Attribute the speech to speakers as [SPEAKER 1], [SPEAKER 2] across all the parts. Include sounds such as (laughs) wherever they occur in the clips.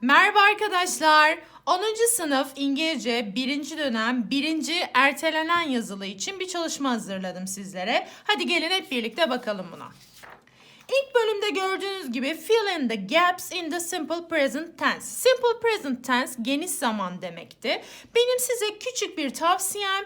[SPEAKER 1] Merhaba arkadaşlar. 10. sınıf İngilizce 1. dönem 1. ertelenen yazılı için bir çalışma hazırladım sizlere. Hadi gelin hep birlikte bakalım buna. İlk bölümde gördüğünüz gibi fill in the gaps in the simple present tense. Simple present tense geniş zaman demekti. Benim size küçük bir tavsiyem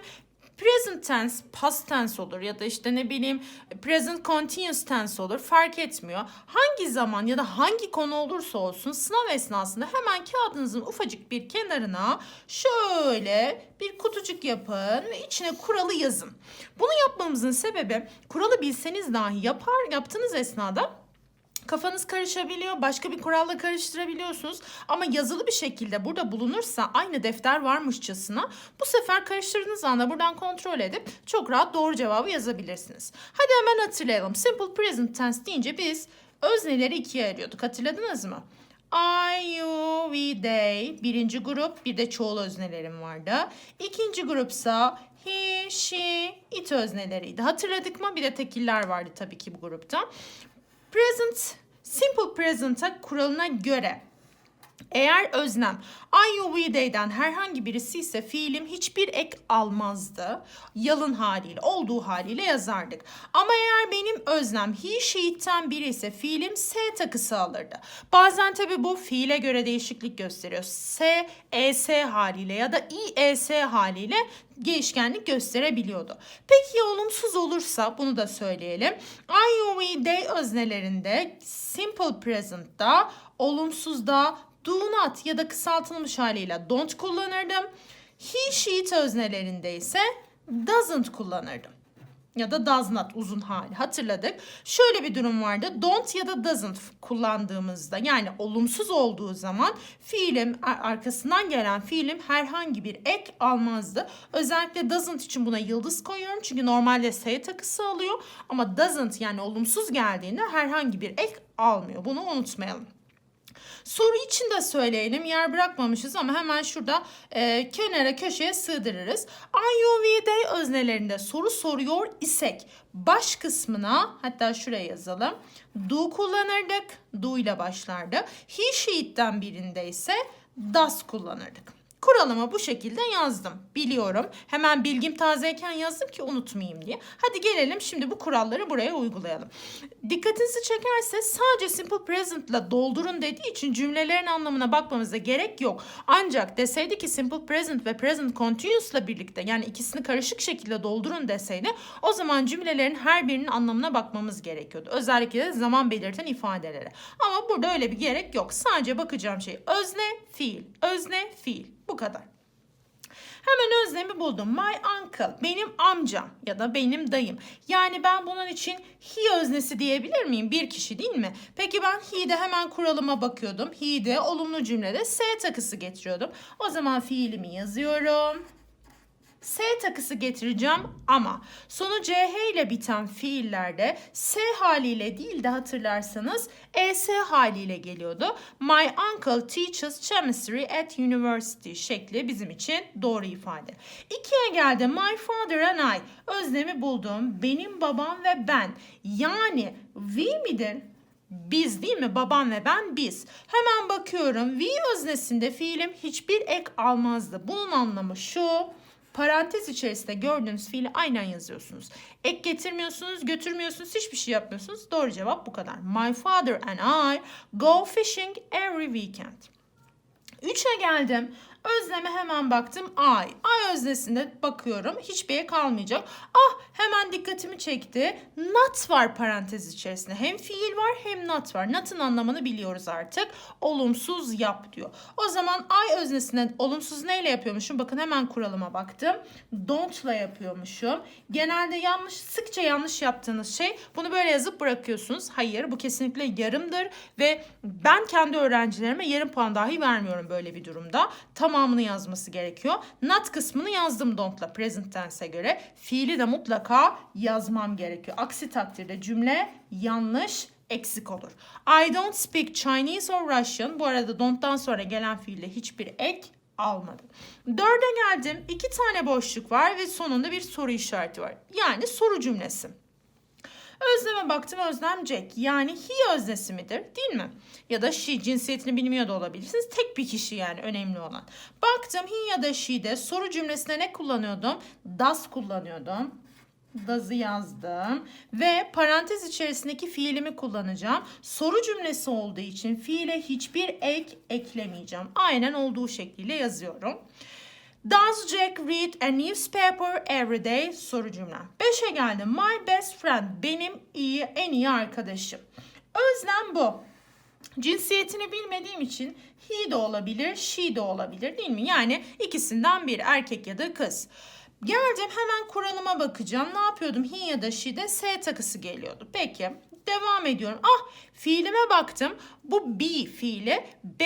[SPEAKER 1] Present tense past tense olur ya da işte ne bileyim present continuous tense olur fark etmiyor. Hangi zaman ya da hangi konu olursa olsun sınav esnasında hemen kağıdınızın ufacık bir kenarına şöyle bir kutucuk yapın ve içine kuralı yazın. Bunu yapmamızın sebebi kuralı bilseniz dahi yapar yaptığınız esnada Kafanız karışabiliyor, başka bir kuralla karıştırabiliyorsunuz. Ama yazılı bir şekilde burada bulunursa aynı defter varmışçasına bu sefer karıştırdığınız anda buradan kontrol edip çok rahat doğru cevabı yazabilirsiniz. Hadi hemen hatırlayalım. Simple present tense deyince biz özneleri ikiye ayırıyorduk. Hatırladınız mı? I, you, we, they birinci grup bir de çoğul öznelerim vardı. İkinci grupsa he, she, it özneleriydi. Hatırladık mı? Bir de tekiller vardı tabii ki bu grupta. Present, simple present'a kuralına göre eğer öznem I, you, we, they'den herhangi birisi ise fiilim hiçbir ek almazdı. Yalın haliyle, olduğu haliyle yazardık. Ama eğer benim öznem he, she'ten biri ise fiilim S takısı alırdı. Bazen tabi bu fiile göre değişiklik gösteriyor. S, ES haliyle ya da IES haliyle değişkenlik gösterebiliyordu. Peki ya olumsuz olursa bunu da söyleyelim. I, you, we, they öznelerinde simple present'ta olumsuzda do not ya da kısaltılmış haliyle don't kullanırdım. He, she, öznelerinde ise doesn't kullanırdım. Ya da does not uzun hali hatırladık. Şöyle bir durum vardı. Don't ya da doesn't kullandığımızda yani olumsuz olduğu zaman fiilim arkasından gelen fiilim herhangi bir ek almazdı. Özellikle doesn't için buna yıldız koyuyorum. Çünkü normalde S takısı alıyor. Ama doesn't yani olumsuz geldiğinde herhangi bir ek almıyor. Bunu unutmayalım. Soru için de söyleyelim. Yer bırakmamışız ama hemen şurada e, kenara köşeye sığdırırız. IUV'de öznelerinde soru soruyor isek baş kısmına hatta şuraya yazalım. Do kullanırdık. Do ile başlardı. He, she'den birinde ise does kullanırdık. Kuralımı bu şekilde yazdım. Biliyorum. Hemen bilgim tazeyken yazdım ki unutmayayım diye. Hadi gelelim şimdi bu kuralları buraya uygulayalım. Dikkatinizi çekerse sadece simple present ile doldurun dediği için cümlelerin anlamına bakmamıza gerek yok. Ancak deseydi ki simple present ve present continuous ile birlikte yani ikisini karışık şekilde doldurun deseydi o zaman cümlelerin her birinin anlamına bakmamız gerekiyordu. Özellikle de zaman belirten ifadelere. Ama burada öyle bir gerek yok. Sadece bakacağım şey özne, fiil, özne, fiil. Bu kadar. Hemen özlemi buldum. My uncle, benim amcam ya da benim dayım. Yani ben bunun için he öznesi diyebilir miyim? Bir kişi değil mi? Peki ben he'de hemen kuralıma bakıyordum. He'de olumlu cümlede s takısı getiriyordum. O zaman fiilimi yazıyorum. S takısı getireceğim ama sonu CH ile biten fiillerde S haliyle değil de hatırlarsanız ES haliyle geliyordu. My uncle teaches chemistry at university şekli bizim için doğru ifade. İkiye geldi. My father and I. Özlemi buldum. Benim babam ve ben. Yani we midir? Biz değil mi? Babam ve ben biz. Hemen bakıyorum. We öznesinde fiilim hiçbir ek almazdı. Bunun anlamı şu. Parantez içerisinde gördüğünüz fiili aynen yazıyorsunuz. Ek getirmiyorsunuz, götürmüyorsunuz, hiçbir şey yapmıyorsunuz. Doğru cevap bu kadar. My father and I go fishing every weekend. Üçe geldim. Özleme hemen baktım. Ay. Ay öznesinde bakıyorum. Hiçbir ek kalmayacak. Ah dikkatimi çekti. Not var parantez içerisinde. Hem fiil var hem not var. Not'ın anlamını biliyoruz artık. Olumsuz yap diyor. O zaman ay öznesinde olumsuz neyle yapıyormuşum? Bakın hemen kuralıma baktım. Don't'la yapıyormuşum. Genelde yanlış, sıkça yanlış yaptığınız şey bunu böyle yazıp bırakıyorsunuz. Hayır bu kesinlikle yarımdır ve ben kendi öğrencilerime yarım puan dahi vermiyorum böyle bir durumda. Tam tamamını yazması gerekiyor. Not kısmını yazdım don't'la present tense'e göre. Fiili de mutlaka yazmam gerekiyor. Aksi takdirde cümle yanlış eksik olur. I don't speak Chinese or Russian. Bu arada don't'tan sonra gelen fiille hiçbir ek almadım. Dörde geldim. İki tane boşluk var ve sonunda bir soru işareti var. Yani soru cümlesi. Özneme baktım özlem Jack. Yani he öznesi midir değil mi? Ya da she cinsiyetini bilmiyor da olabilirsiniz. Tek bir kişi yani önemli olan. Baktım he ya da she'de soru cümlesine ne kullanıyordum? Does kullanıyordum. Does'ı yazdım ve parantez içerisindeki fiilimi kullanacağım. Soru cümlesi olduğu için fiile hiçbir ek eklemeyeceğim. Aynen olduğu şekliyle yazıyorum. Does Jack read a newspaper every day? Soru cümle. Beşe geldim. My best friend. Benim iyi, en iyi arkadaşım. Özlem bu. Cinsiyetini bilmediğim için he de olabilir, she de olabilir değil mi? Yani ikisinden biri erkek ya da kız. Geldim hemen kuralıma bakacağım. Ne yapıyordum? He ya da she'de S takısı geliyordu. Peki devam ediyorum. Ah fiilime baktım. Bu be fiili B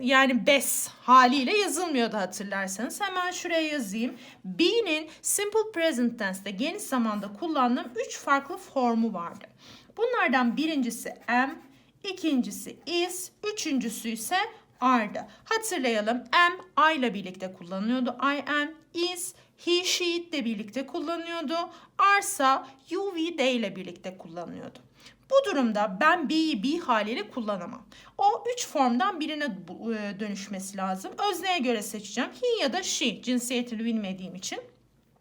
[SPEAKER 1] yani bes haliyle yazılmıyordu hatırlarsanız. Hemen şuraya yazayım. Be'nin simple present tense'de geniş zamanda kullandığım 3 farklı formu vardı. Bunlardan birincisi am, ikincisi is, üçüncüsü ise are'dı. Hatırlayalım. Am I ile birlikte kullanıyordu. I am, is, he, she ile birlikte kullanıyordu. Arsa you, we, they ile birlikte kullanıyordu. Bu durumda ben be'yi be haliyle kullanamam. O üç formdan birine e, dönüşmesi lazım. Özneye göre seçeceğim. He ya da she cinsiyetini bilmediğim için.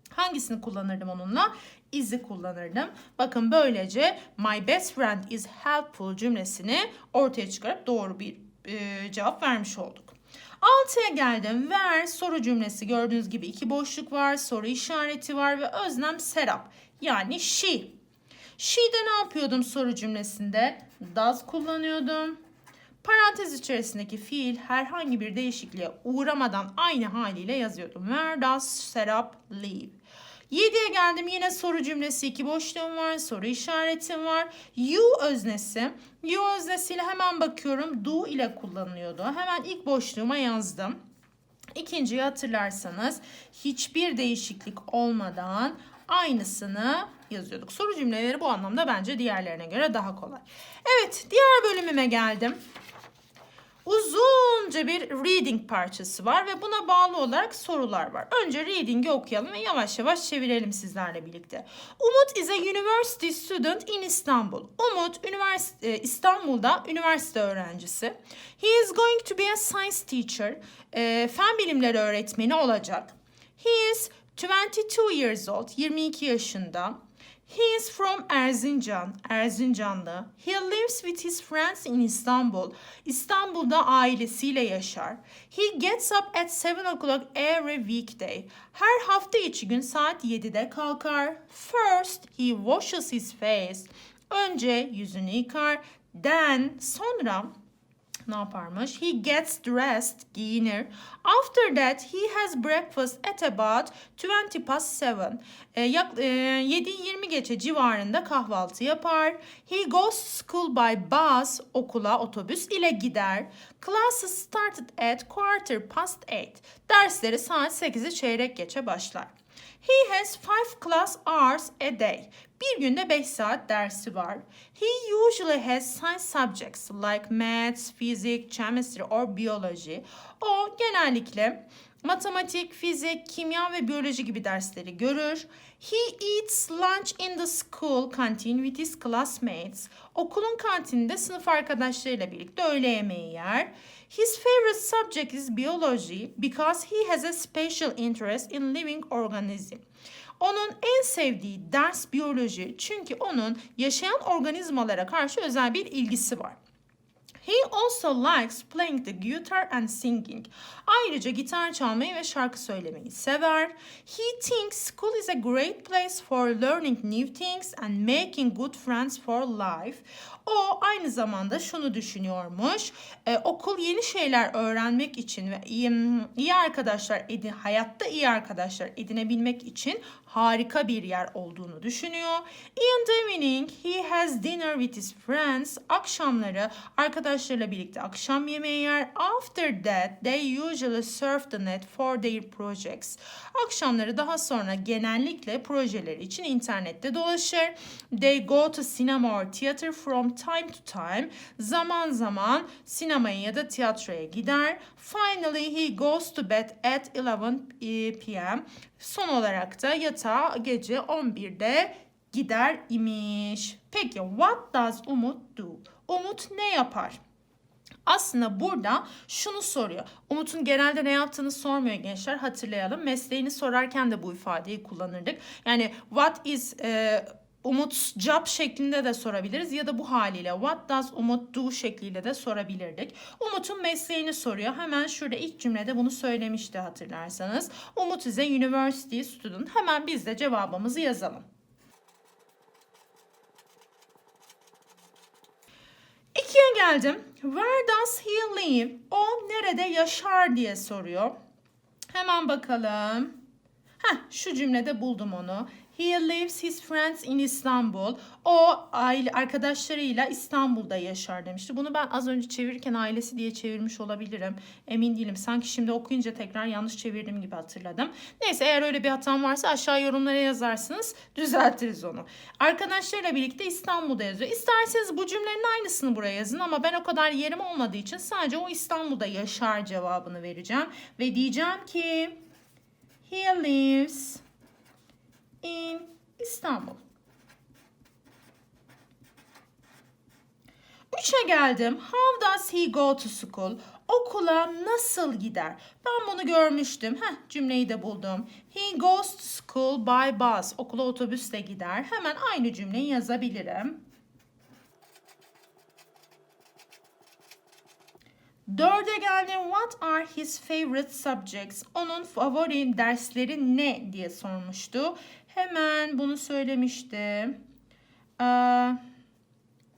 [SPEAKER 1] Hangisini kullanırdım onunla? Is'i kullanırdım. Bakın böylece my best friend is helpful cümlesini ortaya çıkarıp doğru bir e, cevap vermiş olduk. Altıya geldim. Ver soru cümlesi gördüğünüz gibi iki boşluk var, soru işareti var ve öznem Serap. Yani she. She'de ne yapıyordum soru cümlesinde? Does kullanıyordum. Parantez içerisindeki fiil herhangi bir değişikliğe uğramadan aynı haliyle yazıyordum. Where does Serap live? 7'ye geldim yine soru cümlesi iki boşluğum var soru işaretim var. You öznesi. You öznesiyle hemen bakıyorum do ile kullanılıyordu. Hemen ilk boşluğuma yazdım. İkinciyi hatırlarsanız hiçbir değişiklik olmadan aynısını yazıyorduk. Soru cümleleri bu anlamda bence diğerlerine göre daha kolay. Evet diğer bölümüme geldim. Uzunca bir reading parçası var ve buna bağlı olarak sorular var. Önce reading'i okuyalım ve yavaş yavaş çevirelim sizlerle birlikte. Umut is a university student in Istanbul. Umut üniversite, İstanbul'da üniversite öğrencisi. He is going to be a science teacher. E, fen bilimleri öğretmeni olacak. He is 22 years old, 22 yaşında. He is from Erzincan, Erzincanlı. He lives with his friends in Istanbul. İstanbul'da ailesiyle yaşar. He gets up at 7 o'clock every weekday. Her hafta içi gün saat 7'de kalkar. First, he washes his face. Önce yüzünü yıkar. Then, sonra ne yaparmış? He gets dressed, giyinir. After that he has breakfast at about 20 past 7. E, yak, e, 7-20 geçe civarında kahvaltı yapar. He goes school by bus, okula otobüs ile gider. Classes started at quarter past 8. Dersleri saat 8'i çeyrek geçe başlar. He has five class hours a day. Bir günde 5 saat dersi var. He usually has science subjects like maths, physics, chemistry or biology. O genellikle matematik, fizik, kimya ve biyoloji gibi dersleri görür. He eats lunch in the school canteen with his classmates. Okulun kantininde sınıf arkadaşlarıyla birlikte öğle yemeği yer. His favorite subject is biology because he has a special interest in living organism. Onun en sevdiği ders biyoloji çünkü onun yaşayan organizmalara karşı özel bir ilgisi var. He also likes playing the guitar and singing. Ayrıca gitar çalmayı ve şarkı söylemeyi sever. He thinks school is a great place for learning new things and making good friends for life. O aynı zamanda şunu düşünüyormuş. E, okul yeni şeyler öğrenmek için ve iyi, iyi arkadaşlar edin, hayatta iyi arkadaşlar edinebilmek için harika bir yer olduğunu düşünüyor. In the evening he has dinner with his friends. Akşamları arkadaşlarıyla birlikte akşam yemeği yer. After that they usually surf the net for their projects. Akşamları daha sonra genellikle projeleri için internette dolaşır. They go to cinema or theater from time to time. Zaman zaman sinemaya ya da tiyatroya gider. Finally he goes to bed at 11 p.m. Son olarak da yatağa gece 11'de gider imiş. Peki what does Umut do? Umut ne yapar? Aslında burada şunu soruyor. Umut'un genelde ne yaptığını sormuyor gençler. Hatırlayalım. Mesleğini sorarken de bu ifadeyi kullanırdık. Yani what is e, Umut's job şeklinde de sorabiliriz ya da bu haliyle what does Umut do şekliyle de sorabilirdik. Umut'un mesleğini soruyor. Hemen şurada ilk cümlede bunu söylemişti hatırlarsanız. Umut is a university student. Hemen biz de cevabımızı yazalım. İkiye geldim. Where does he live? O nerede yaşar diye soruyor. Hemen bakalım. Heh, şu cümlede buldum onu. He lives his friends in Istanbul. O aile arkadaşlarıyla İstanbul'da yaşar demişti. Bunu ben az önce çevirirken ailesi diye çevirmiş olabilirim. Emin değilim. Sanki şimdi okuyunca tekrar yanlış çevirdim gibi hatırladım. Neyse eğer öyle bir hatam varsa aşağı yorumlara yazarsınız. (laughs) Düzeltiriz onu. Arkadaşlarıyla birlikte İstanbul'da yazıyor. İsterseniz bu cümlenin aynısını buraya yazın ama ben o kadar yerim olmadığı için sadece o İstanbul'da yaşar cevabını vereceğim. Ve diyeceğim ki He lives in İstanbul. Üçe geldim. How does he go to school? Okula nasıl gider? Ben bunu görmüştüm. Heh, cümleyi de buldum. He goes to school by bus. Okula otobüsle gider. Hemen aynı cümleyi yazabilirim. Dörde geldim. What are his favorite subjects? Onun favori dersleri ne diye sormuştu. Hemen bunu söylemiştim. Ee,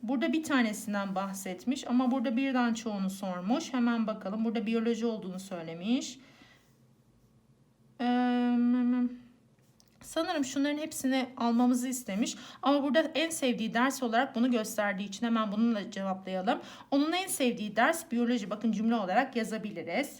[SPEAKER 1] burada bir tanesinden bahsetmiş ama burada birden çoğunu sormuş. Hemen bakalım. Burada biyoloji olduğunu söylemiş. Ee, sanırım şunların hepsini almamızı istemiş. Ama burada en sevdiği ders olarak bunu gösterdiği için hemen bununla cevaplayalım. Onun en sevdiği ders biyoloji. Bakın cümle olarak yazabiliriz.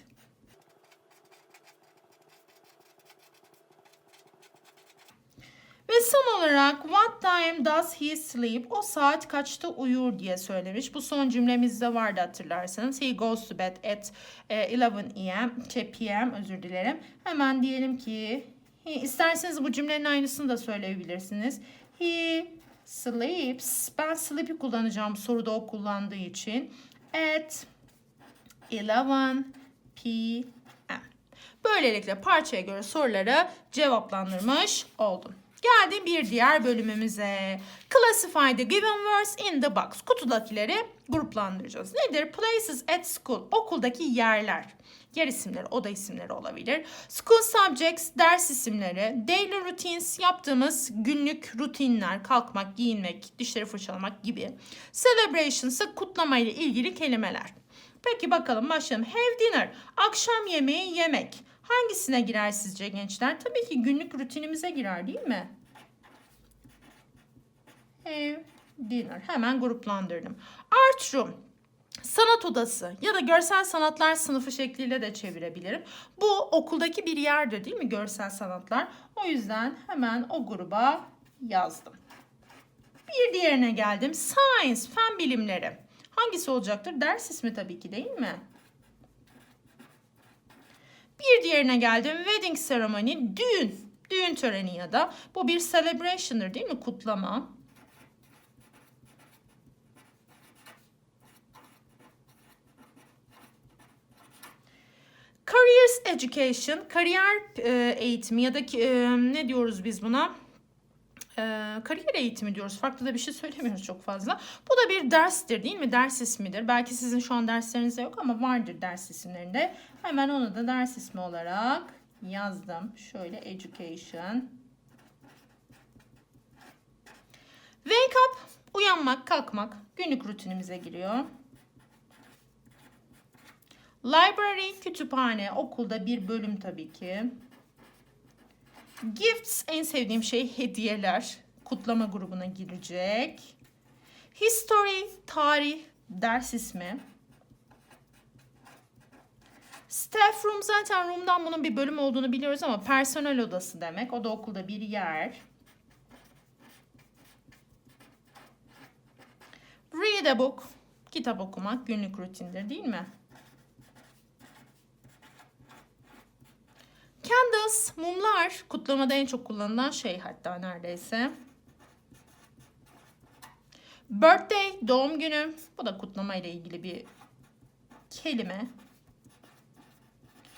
[SPEAKER 1] Ve son olarak what time does he sleep? O saat kaçta uyur diye söylemiş. Bu son cümlemizde vardı hatırlarsanız. He goes to bed at 11 am, p.m. özür dilerim. Hemen diyelim ki he, isterseniz bu cümlenin aynısını da söyleyebilirsiniz. He sleeps. Ben sleep'i kullanacağım soruda o kullandığı için. At 11 p.m. Böylelikle parçaya göre soruları cevaplandırmış oldum. Geldi bir diğer bölümümüze. Classify the given words in the box. Kutudakileri gruplandıracağız. Nedir? Places at school. Okuldaki yerler. Yer isimleri, oda isimleri olabilir. School subjects, ders isimleri. Daily routines, yaptığımız günlük rutinler, kalkmak, giyinmek, dişleri fırçalamak gibi. Celebrations ise kutlama ile ilgili kelimeler. Peki bakalım başlayalım. Have dinner, akşam yemeği yemek. Hangisine girer sizce gençler? Tabii ki günlük rutinimize girer değil mi? Have dinner. Hemen gruplandırdım. Art room. Sanat odası ya da görsel sanatlar sınıfı şekliyle de çevirebilirim. Bu okuldaki bir yerdir değil mi görsel sanatlar? O yüzden hemen o gruba yazdım. Bir diğerine geldim. Science, fen bilimleri. Hangisi olacaktır? Ders ismi tabii ki değil mi? Bir diğerine geldim. Wedding ceremony, düğün. Düğün töreni ya da bu bir celebration'dır değil mi? Kutlama. Careers education, kariyer e, eğitimi ya da e, ne diyoruz biz buna? E, kariyer eğitimi diyoruz. Farklı da bir şey söylemiyoruz çok fazla. Bu da bir derstir değil mi? Ders ismidir. Belki sizin şu an derslerinizde yok ama vardır ders isimlerinde. Hemen onu da ders ismi olarak yazdım. Şöyle education. Wake up, uyanmak, kalkmak günlük rutinimize giriyor. Library, kütüphane, okulda bir bölüm tabii ki. Gifts, en sevdiğim şey hediyeler. Kutlama grubuna girecek. History, tarih, ders ismi. Staff room zaten room'dan bunun bir bölüm olduğunu biliyoruz ama personel odası demek. O da okulda bir yer. Read a book. Kitap okumak günlük rutindir değil mi? Candles, mumlar kutlamada en çok kullanılan şey hatta neredeyse. Birthday, doğum günü. Bu da kutlama ile ilgili bir kelime.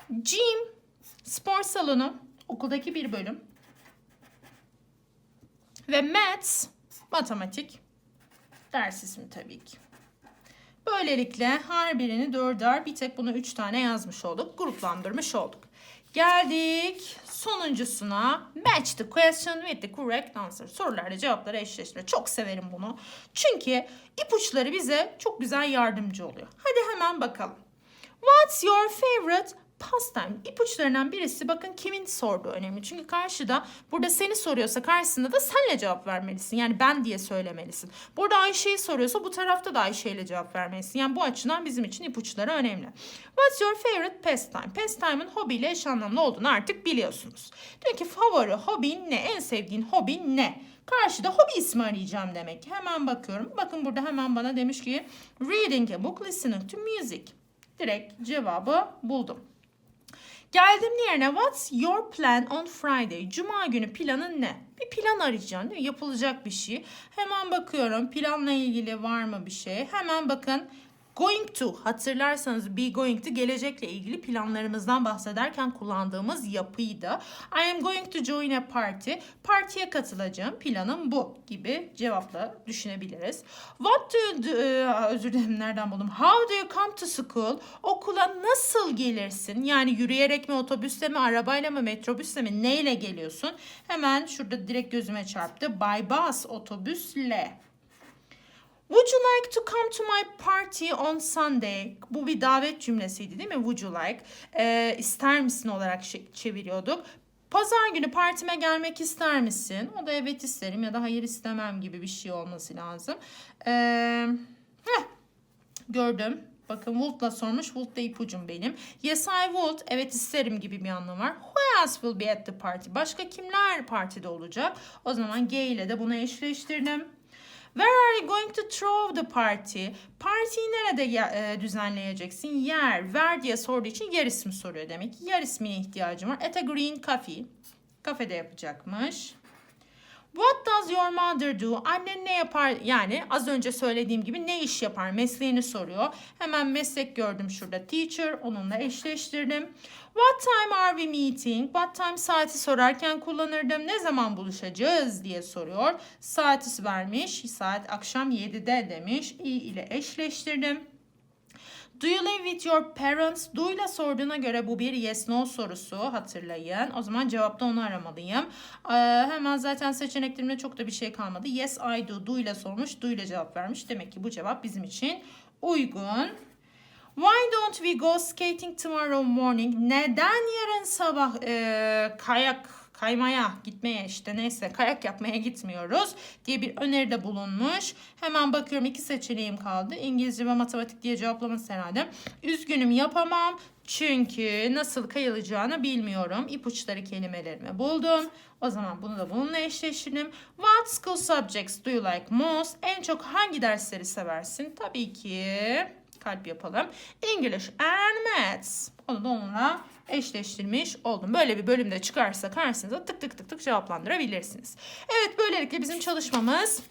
[SPEAKER 1] Gym, spor salonu, okuldaki bir bölüm. Ve maths, matematik, ders ismi tabii ki. Böylelikle her birini dörder, bir tek bunu üç tane yazmış olduk, gruplandırmış olduk. Geldik sonuncusuna. Match the question with the correct answer. Sorularla cevapları eşleştirme. Çok severim bunu. Çünkü ipuçları bize çok güzel yardımcı oluyor. Hadi hemen bakalım. What's your favorite pastime? İpuçlarından birisi bakın kimin sorduğu önemli. Çünkü karşıda burada seni soruyorsa karşısında da senle cevap vermelisin. Yani ben diye söylemelisin. Burada Ayşe'yi soruyorsa bu tarafta da Ayşe ile cevap vermelisin. Yani bu açıdan bizim için ipuçları önemli. What's your favorite pastime? Pastime'ın hobiyle eş anlamlı olduğunu artık biliyorsunuz. Diyor ki favori hobin ne? En sevdiğin hobin ne? Karşıda hobi ismi arayacağım demek. Hemen bakıyorum. Bakın burada hemen bana demiş ki reading a book, listening to music. Direkt cevabı buldum. Geldim yerine what's your plan on Friday? Cuma günü planın ne? Bir plan arayacaksın değil mi? Yapılacak bir şey. Hemen bakıyorum planla ilgili var mı bir şey? Hemen bakın Going to hatırlarsanız be going to gelecekle ilgili planlarımızdan bahsederken kullandığımız yapıydı. I am going to join a party. Partiye katılacağım. Planım bu gibi cevapla düşünebiliriz. What do do? Ee, özür dilerim nereden buldum? How do you come to school? Okula nasıl gelirsin? Yani yürüyerek mi, otobüsle mi, arabayla mı, metrobüsle mi? Neyle geliyorsun? Hemen şurada direkt gözüme çarptı. By bus, otobüsle. Would you like to come to my party on Sunday? Bu bir davet cümlesiydi değil mi? Would you like? Ee, ister misin olarak çeviriyorduk. Pazar günü partime gelmek ister misin? O da evet isterim ya da hayır istemem gibi bir şey olması lazım. Ee, gördüm. Bakın would'la sormuş. Would da ipucum benim. Yes I would. Evet isterim gibi bir anlamı var. Who else will be at the party? Başka kimler partide olacak? O zaman G ile de bunu eşleştirdim. Where are you going to throw the party? Partiyi nerede e, düzenleyeceksin? Yer. Where diye sorduğu için yer ismi soruyor demek. Yer ismine ihtiyacım var. At a green coffee. Kafede yapacakmış. What does your mother do? Annen ne yapar? Yani az önce söylediğim gibi ne iş yapar? Mesleğini soruyor. Hemen meslek gördüm şurada. Teacher. Onunla eşleştirdim. What time are we meeting? What time saati sorarken kullanırdım. Ne zaman buluşacağız diye soruyor. Saati vermiş. Saat akşam 7'de demiş. İ ile eşleştirdim. Do you live with your parents? Do ile sorduğuna göre bu bir yes no sorusu hatırlayın. O zaman cevapta onu aramalıyım. Ee, hemen zaten seçeneklerimde çok da bir şey kalmadı. Yes I do. Do ile sormuş. Do ile cevap vermiş. Demek ki bu cevap bizim için uygun. Why don't we go skating tomorrow morning? Neden yarın sabah e, kayak kaymaya gitmeye işte neyse kayak yapmaya gitmiyoruz diye bir öneride bulunmuş. Hemen bakıyorum iki seçeneğim kaldı. İngilizce ve matematik diye cevaplaması herhalde. Üzgünüm yapamam. Çünkü nasıl kayılacağını bilmiyorum. İpuçları kelimelerimi buldum. O zaman bunu da bununla eşleştirdim. What school subjects do you like most? En çok hangi dersleri seversin? Tabii ki kalp yapalım. English and Maths. Onu da onunla eşleştirmiş oldum. Böyle bir bölümde çıkarsa karşınıza tık tık tık tık cevaplandırabilirsiniz. Evet böylelikle bizim çalışmamız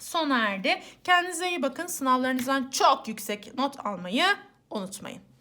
[SPEAKER 1] sona erdi. Kendinize iyi bakın. Sınavlarınızdan çok yüksek not almayı unutmayın.